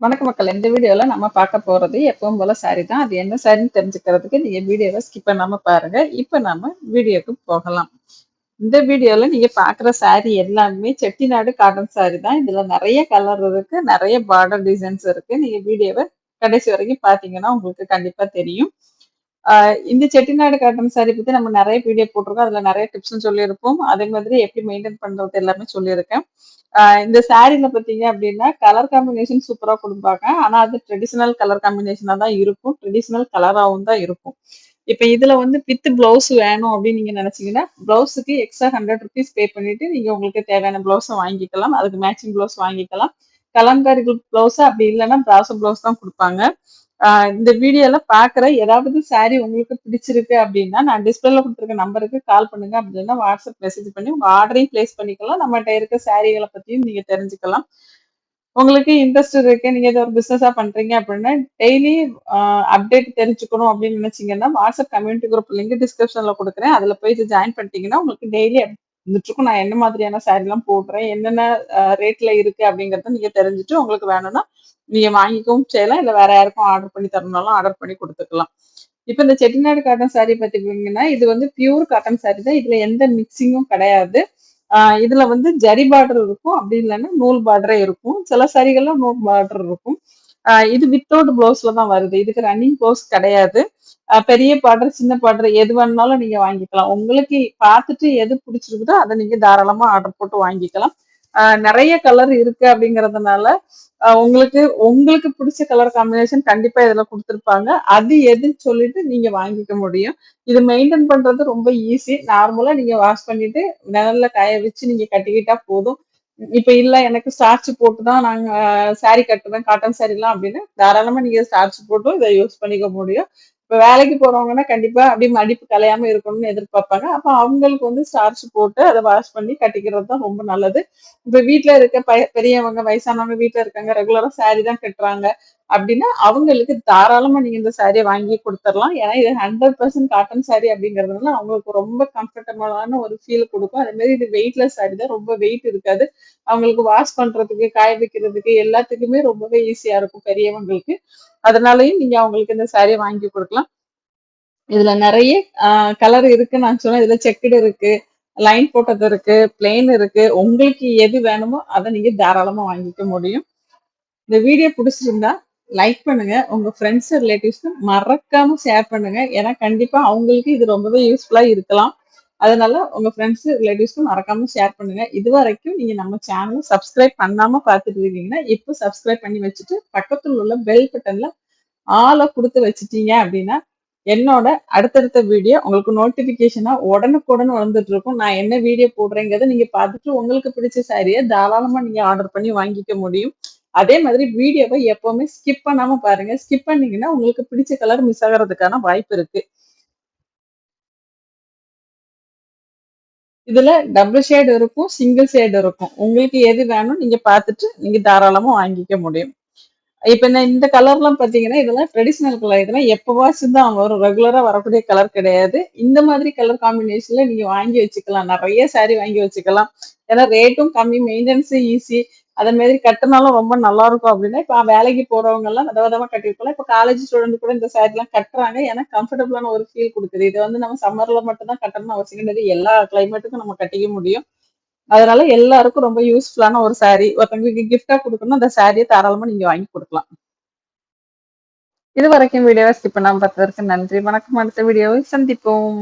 வணக்க மக்கள் இந்த வீடியோல நம்ம பார்க்க போறது எப்பவும் போல சாரி தான் அது என்ன சாரின்னு தெரிஞ்சுக்கிறதுக்கு நீங்க வீடியோவை ஸ்கிப் பண்ணாம பாருங்க. இப்ப நம்ம வீடியோக்கு போகலாம். இந்த வீடியோல நீங்க பாக்குற சாரி எல்லாமே செட்டிநாடு காட்டன் சாரி தான். இதுல நிறைய கலர் இருக்கு நிறைய பார்டர் டிசைன்ஸ் இருக்கு. நீங்க வீடியோவை கடைசி வரைக்கும் பாத்தீங்கன்னா உங்களுக்கு கண்டிப்பா தெரியும். ஆஹ் இந்த செட்டிநாடு காட்டன் சாரி பத்தி நம்ம நிறைய வீடியோ போட்டிருக்கோம். அதுல நிறைய டிப்ஸும் சொல்லியிருப்போம். அதே மாதிரி எப்படி மெயின்டைன் பண்றது எல்லாமே சொல்லியிருக்கேன். இந்த சாரீல பாத்தீங்க அப்படின்னா கலர் காம்பினேஷன் சூப்பரா கொடுப்பாங்க. ஆனா அது ட்ரெடிஷ்னல் கலர் காம்பினேஷனா தான் இருக்கும். ட்ரெடிஷ்னல் கலராகவும் தான் இருக்கும். இப்போ இதுல வந்து வித் ப்ளவுஸ் வேணும் அப்படின்னு நீங்க நினைச்சீங்கன்னா பிளவுஸுக்கு எக்ஸ்ட்ரா ஹண்ட்ரட் ருபீஸ் பே பண்ணிட்டு நீங்க உங்களுக்கு தேவையான ப்ளவுஸை வாங்கிக்கலாம். அதுக்கு மேட்சிங் ப்ளவுஸ் வாங்கிக்கலாம். கலம்காரி ப்ளவுஸ் அப்படி இல்லைன்னா பிராசோ ப்ளவுஸ் தான் கொடுப்பாங்க. இந்த வீடியோல பாக்குற ஏதாவது சாரி உங்களுக்கு பிடிச்சிருக்கு அப்படின்னா நான் டிஸ்பிளேல கொடுத்துருக்க நம்பருக்கு கால் பண்ணுங்க அப்படின்னா வாட்ஸ்அப் மெசேஜ் பண்ணி உங்க ஆர்டரையும் பிளேஸ் பண்ணிக்கலாம். நம்மகிட்ட இருக்க சாரிகளை பத்தியும் நீங்க தெரிஞ்சுக்கலாம். உங்களுக்கு இன்ட்ரெஸ்ட் இருக்கு நீங்க ஏதோ ஒரு பிசினஸா பண்றீங்க அப்படின்னா டெய்லி அப்டேட் தெரிஞ்சுக்கணும் அப்படின்னு நினைச்சீங்கன்னா வாட்ஸ்அப் கம்யூனிட்டி குரூப் லிங்க் டிஸ்கிரிப்ஷன்ல கொடுக்குறேன். அதுல போய் ஜாயின் பண்ணிட்டீங்கன்னா உங்களுக்கு டெய்லி இருக்கும் நான் என்ன மாதிரியான சாரி எல்லாம் போடுறேன்? என்னென்ன ரேட்ல இருக்கு அப்படிங்கறத நீங்க தெரிஞ்சுட்டு உங்களுக்கு வேணும்னா நீங்க வாங்கிக்கவும் செய்யலாம். இல்லை வேற யாருக்கும் ஆர்டர் பண்ணி தரணும்னாலும் ஆர்டர் பண்ணி கொடுத்துக்கலாம். இப்ப இந்த செட்டிநாடு காட்டன் சாரி பாத்தீங்கன்னா இது வந்து பியூர் காட்டன் சாரி தான். இதுல எந்த மிக்சிங்கும் கிடையாது. ஆஹ் இதுல வந்து ஜரி பார்டர் இருக்கும். அப்படி இல்லைன்னா நூல் பார்டரே இருக்கும். சில சாரிகள்லாம் நூல் பார்டர் இருக்கும். இது வித்தவுட் ப்ளவுஸ்ல தான் வருது. இதுக்கு ரன்னிங் ப்ளவுஸ் கிடையாது. பெரிய பாடுற சின்ன பாடுற எது வேணாலும் நீங்க வாங்கிக்கலாம். உங்களுக்கு பார்த்துட்டு எது பிடிச்சிருக்குதோ அதை நீங்க தாராளமா ஆர்டர் போட்டு வாங்கிக்கலாம். நிறைய கலர் இருக்கு அப்படிங்கறதுனால உங்களுக்கு உங்களுக்கு பிடிச்ச கலர் காம்பினேஷன் கண்டிப்பா இதுல கொடுத்துருப்பாங்க. அது எதுன்னு சொல்லிட்டு நீங்க வாங்கிக்க முடியும். இது மெயின்டைன் பண்றது ரொம்ப ஈஸி நார்மலா நீங்க வாஷ் பண்ணிட்டு நிழல்ல காய வச்சு நீங்க கட்டிக்கிட்டா போதும். இப்ப இல்ல எனக்கு ஸ்டார்ச் போட்டுதான் நாங்க சாரி கட்டுறேன் காட்டன் சாரி எல்லாம் அப்படின்னு தாராளமா நீங்க ஸ்டார்ச் போட்டும் இதை யூஸ் பண்ணிக்க முடியும். இப்ப வேலைக்கு போறவங்கன்னா கண்டிப்பா அப்படியே மடிப்பு கலையாம இருக்கணும்னு எதிர்பார்ப்பாங்க. அப்ப அவங்களுக்கு வந்து ஸ்டார்ச் போட்டு அதை வாஷ் பண்ணி கட்டிக்கிறது தான் ரொம்ப நல்லது. இப்ப வீட்டுல இருக்க பெரியவங்க வயசானவங்க வீட்டுல இருக்காங்க ரெகுலரா சாரி தான் கட்டுறாங்க. அப்படின்னா அவங்களுக்கு தாராளமா நீங்க இந்த சாரியை வாங்கி கொடுத்துடலாம். ஏன்னா இது ஹண்ட்ரட் பர்சன்ட் காட்டன் சாரி அப்படிங்கறதுனால அவங்களுக்கு ரொம்ப கம்ஃபர்டபுளான ஒரு ஃபீல் கொடுக்கும். அதே மாதிரி இது வெயிட்லெஸ் சாரி தான். ரொம்ப வெயிட் இருக்காது. அவங்களுக்கு வாஷ் பண்றதுக்கு காய வைக்கிறதுக்கு எல்லாத்துக்குமே ரொம்பவே ஈஸியா இருக்கும் பெரியவங்களுக்கு. அதனாலயும் நீங்க அவங்களுக்கு இந்த சாரியை வாங்கி கொடுக்கலாம். இதுல நிறைய கலர் இருக்கு. நான் சொன்னேன் இதுல செக்குடு இருக்கு லைன் போட்டது இருக்கு பிளெயின் இருக்கு. உங்களுக்கு எது வேணுமோ அதை நீங்க தாராளமா வாங்கிக்க முடியும். இந்த வீடியோ பிடிச்சிருந்தா லைக் பண்ணுங்க. உங்க ஃப்ரெண்ட்ஸ் ரிலேட்டிவ்ஸ்க்கு மறக்காம ஷேர் பண்ணுங்க. ஏன்னா கண்டிப்பா அவங்களுக்கு இது ரொம்பவே யூஸ்ஃபுல்லா இருக்கலாம். அதனால உங்க ஃப்ரெண்ட்ஸ் ரிலேட்டிவ்ஸ்க்கு மறக்காம ஷேர் பண்ணுங்க. இது வரைக்கும் நீங்க நம்ம சேனல் சப்ஸ்கிரைப் பண்ணாம பார்த்துட்டு இருக்கீங்கன்னா இப்போ சப்ஸ்கிரைப் பண்ணி வச்சுட்டு பக்கத்தில் உள்ள பெல் பட்டன்ல ஆளை கொடுத்து வச்சுட்டீங்க அப்படின்னா என்னோட அடுத்தடுத்த வீடியோ உங்களுக்கு நோட்டிபிகேஷனா உடனுக்குடன் வளர்ந்துட்டு இருக்கும். நான் என்ன வீடியோ போடுறேங்கிறத நீங்க பார்த்துட்டு உங்களுக்கு பிடிச்ச சாரியை தாராளமா நீங்க ஆர்டர் பண்ணி வாங்கிக்க முடியும். அதே மாதிரி வீடியோவை எப்பவுமே ஸ்கிப் பண்ணாம பாருங்க. ஸ்கிப் பண்ணீங்கன்னா உங்களுக்கு பிடிச்ச கலர் மிஸ் ஆகிறதுக்கான வாய்ப்பு இருக்கு. இதுல டபுள் ஷேட் இருக்கும் சிங்கிள் ஷேட் இருக்கும். உங்களுக்கு எது வேணும் நீங்க பார்த்துட்டு நீங்க தாராளமா வாங்கிக்க முடியும். இப்ப இந்த கலர் கலர்லாம் பாத்தீங்கன்னா இதெல்லாம் ட்ரெடிஷனல் கலர் இதெல்லாம் எப்பவாச்சும் தான் வரும். ரெகுலரா வரக்கூடிய கலர் கிடையாது. இந்த மாதிரி கலர் காம்பினேஷன்ல நீங்க வாங்கி வச்சுக்கலாம். நிறைய சாரி வாங்கி வச்சுக்கலாம். ஏன்னா ரேட்டும் கம்மி மெயின்டெனன்ஸும் ஈஸி அதே மாதிரி கட்டினாலும் ரொம்ப நல்லா இருக்கும் அப்படின்னா இப்ப வேலைக்கு போறவங்க எல்லாம் வித விதமா கட்டிருக்கலாம் இப்ப காலேஜ் ஸ்டூடெண்ட் கூட இந்த சாரி எல்லாம் கட்டுறாங்க. ஏன்னா கம்ஃபர்டபுளான ஒரு ஃபீல் கொடுக்குது. இது வந்து நம்ம சம்மர்ல மட்டும் தான் கட்டணும்னு அவசியம் கிடையாது. எல்லா கிளைமேட்டுக்கும் நம்ம கட்டிக்க முடியும். அதனால எல்லாருக்கும் ரொம்ப யூஸ்ஃபுல்லான ஒரு சாரி ஒருத்தவங்களுக்கு கிஃப்டா கொடுக்கணும் அந்த சாரியை தாராளமா நீங்க வாங்கி கொடுக்கலாம். இது வரைக்கும் வீடியோவை ஸ்கிப் பண்ணாமல் பார்த்ததற்கு நன்றி. வணக்கம். அடுத்த வீடியோவை சந்திப்போம்.